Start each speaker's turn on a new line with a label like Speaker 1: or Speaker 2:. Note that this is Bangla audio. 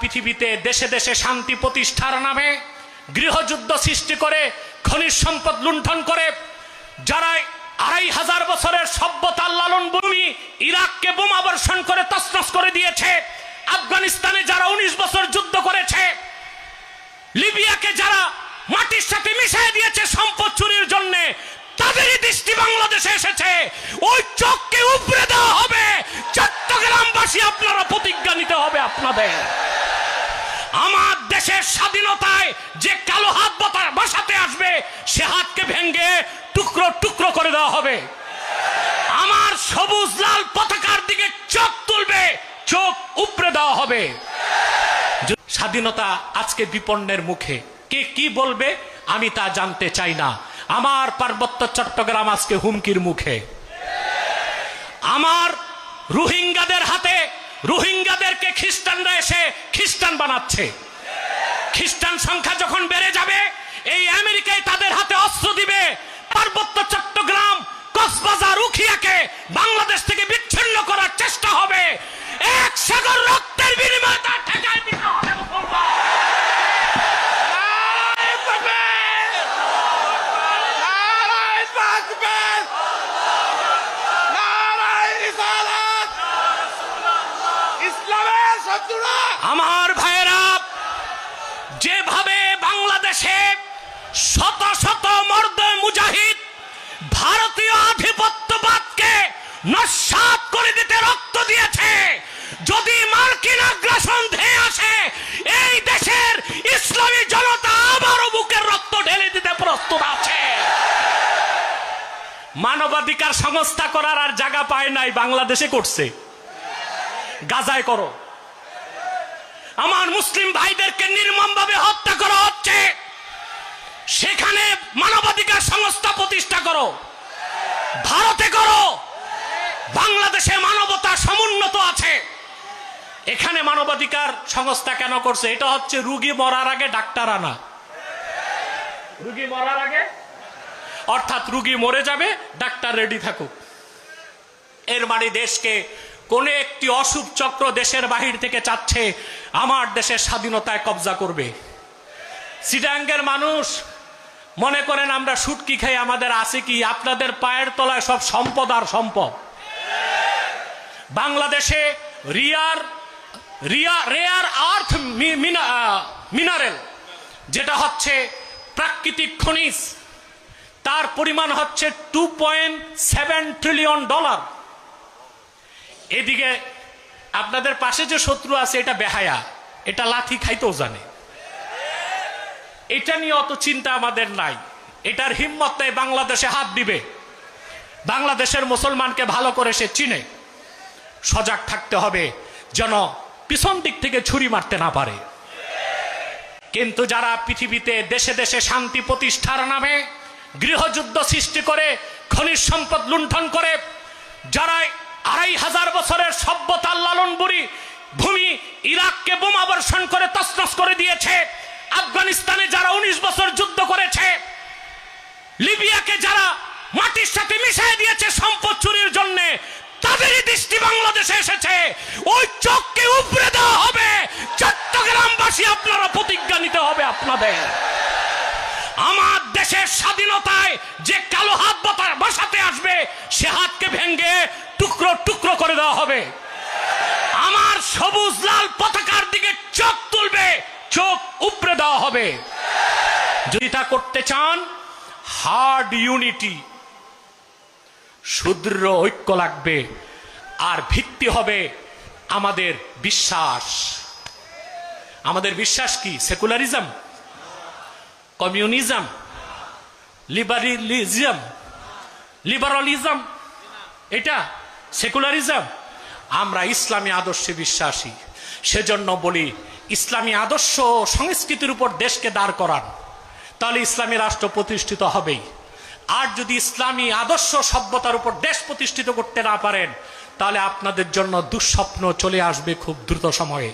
Speaker 1: পৃথিবীতে দেশে দেশে শান্তি প্রতিষ্ঠার নামে গৃহযুদ্ধ সৃষ্টি করে খনিজ সম্পদ লুণ্ঠন করে, যারা আড়াই হাজার বছরের সভ্যতার লালন ভূমি ইরাককে বোমা বর্ষণ করে তসনস করে দিয়েছে, আফগানিস্তানে যারা উনিশ বছর যুদ্ধ করেছে, লিবিয়াকে যারা মাটির সাথে মিশিয়ে দিয়েছে সম্পদ চুরির জন্য, তাদেরই দৃষ্টি বাংলাদেশে এসেছে। ওই চোখকে উপড়ে দেওয়া হবে, চট্টগ্রামবাসী আপনারা প্রতিজ্ঞা নিতে হবে আপনাদের। দেশের স্বাধীনতায় যে কালো হাত বসাতে আসবে, সে হাতকে ভেঙ্গে টুকরো টুকরো করে দেওয়া হবে। আমার সবুজ লাল পতাকার দিকে চোখ তুলবে, চোখ উপড়ে দেওয়া হবে। স্বাধীনতা আজকে বিপন্নের মুখে, কে কি বলবে আমি তা জানতে চাই না। আমার পার্বত্য চট্টগ্রাম আজকে হুমকির মুখে। আমার রোহিঙ্গাদের হাতে রোহিঙ্গাদেরকে খ্রিস্টানরা এসে খ্রিস্টান বানাচ্ছে। খ্রিস্টান সংখ্যা যখন বেড়ে যাবে, এই আমেরিকায় তাদের হাতে অস্ত্র দিবে। পার্বত্য চট্টগ্রাম, কক্সবাজার, উখিয়াকে বাংলাদেশ থেকে বিচ্ছিন্ন করার চেষ্টা হবে। এক সাগর রক্তের বিনিময়ে তা ঠেকায় দিতে হবে মুসলমান। নস্বাত করে দিতে রক্ত দিয়েছে। যদি মার্কিন আগ্রাসন ধেয়ে আসে, এই দেশের ইসলামী জনতা আবারও বুকের রক্ত ঢেলে দিতে প্রস্তুত আছে। মানবাধিকার সংস্থা করার আর জায়গা পায় নাই, বাংলাদেশে করছে। গাজায় করো। আমার মুসলিম ভাইদেরকে নির্মমভাবে হত্যা করা হচ্ছে। সেখানে মানবাধিকার সংস্থা প্রতিষ্ঠা করো। ভারতে করো। বাংলাদেশে মানবতা সমুন্নত আছে। এখানে মানবাধিকার সংস্থা কেন করছে? এটা হচ্ছে রুগী মরার আগে ডাক্তার আনা। রুগী মরার আগে? অর্থাৎ রুগী মরে যাবে, ডাক্তার রেডি থাকুক। এর মানে দেশকে কোন একটি অশুভ চক্র দেশের বাহির থেকে চাচ্ছে, আমার দেশের স্বাধীনতায় কবজা করবে। সিডাঙ্গের মানুষ মনে করেন, আমরা সুটকি খাই আমাদের আছে কি? আপনাদের পায়ের তলায় সব সম্পদ আর সম্পদ। বাংলাদেশে রিয়ার, রিয়া, রেয়ার আর্থ মিনারেল, যেটা হচ্ছে প্রাকৃতিক খনিজ। তার পরিমাণ হচ্ছে two point seven trillion dollar এদিকে আপনাদের পাশে যে শত্রু আছে, এটা বেহায়া। এটা লাথি খাইতেও জানে। এটা নিয়ে অত চিন্তা আমাদের নাই। এটার হিম্মত বাংলাদেশে হাত দিবে। বাংলাদেশের মুসলমানকে ভালো করে সে চিনে। সজাগ থাকতে হবে, যেন পিছন দিক থেকে ছুরি মারতে না পারে। কিন্তু যারা পৃথিবীতে দেশে দেশে শান্তি প্রতিষ্ঠার নামে গৃহযুদ্ধ সৃষ্টি করে, খনিজ সম্পদ লুণ্ঠন করে যারা আড়াই হাজার বছরের সভ্যতার লালন বুড়ি ভূমি ইরাককে বোমা বর্ষণ করে তসনস করে দিয়েছে, আফগানিস্তানে যারা উনিশ বছর যুদ্ধ করেছে, লিবিয়াকে যারা মাটির সাথে মিশিয়ে দিয়েছে সম্পদ চুরির জন্য বাংলাদেশে এসেছে। ওই চোখকে উপড়ে দেওয়া হবে। চট্টগ্রামবাসী আপনারা প্রতিজ্ঞা নিতে হবে আপনাদের। আমার দেশের স্বাধীনতায় যে কালো হাত বতা- বসাতে আসবে, সে হাতকে ভেঙ্গে টুকরো টুকরো করে দেওয়া হবে। আমার সবুজ লাল পতাকার দিকে চোখ তুলবে, চোখ উপড়ে দেওয়া হবে। যদি তা করতে চান হার্ড ইউনিটি সুদৃঢ় ঐক্য লাগবে। আর ভিত্তি হবে আমাদের বিশ্বাস। আমাদের বিশ্বাস কি? সেকুলারিজম? কমিউনিজম? লিবারিলিজম? লিবারালিজম? এটা সেকুলারিজম? আমরা ইসলামী আদর্শে বিশ্বাসী। সেজন্য বলি, ইসলামী আদর্শ সংস্কৃতির উপর দেশকে দাঁড় করান। তাহলে ইসলামী রাষ্ট্র প্রতিষ্ঠিত হবেই। আর যদি ইসলামী আদর্শ সভ্যতার উপর দেশ প্রতিষ্ঠিত করতে না পারেন তাহলে আপনাদের জন্য দুঃস্বপ্ন চলে আসবে খুব দ্রুত সময়ে।